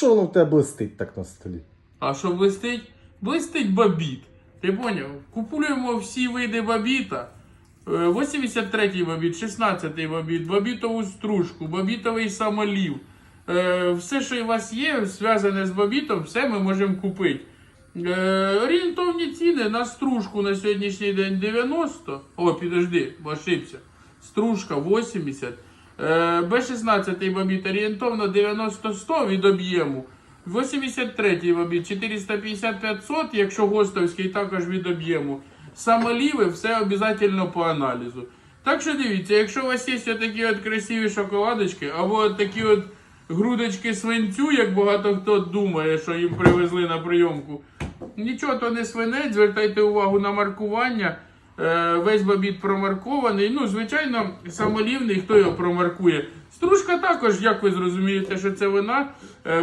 Що воно в тебе блистить так на столі? А що блистить? Блистить бабіт. Ти поняв? Купуємо всі види бабіта. Е, 83-й бабіт, 16-й бабіт, бабітову стружку, бабітовий самолів. Е, Все, що у вас є, зв'язане з бабітом, все ми можемо купити. Е, Орієнтовні ціни на стружку на сьогоднішній день 90. О, підожди, ошибся. Стружка 80. Е, Б16 бабіт орієнтовно 90-100 від об'єму. 83-й бабіт 450-500, якщо гостовський також від об'єму. Самоліви все обов'язково по аналізу. Так що дивіться, якщо у вас є такі от красиві шоколадочки, або такі от грудочки свинцю, як багато хто думає, що їм привезли на прийомку. Нічого то не свинець, звертайте увагу на маркування. Е, весь бобіт промаркований. Ну, звичайно, самолівний, хто його промаркує. Стружка також, як ви зрозумієте, що це вона е,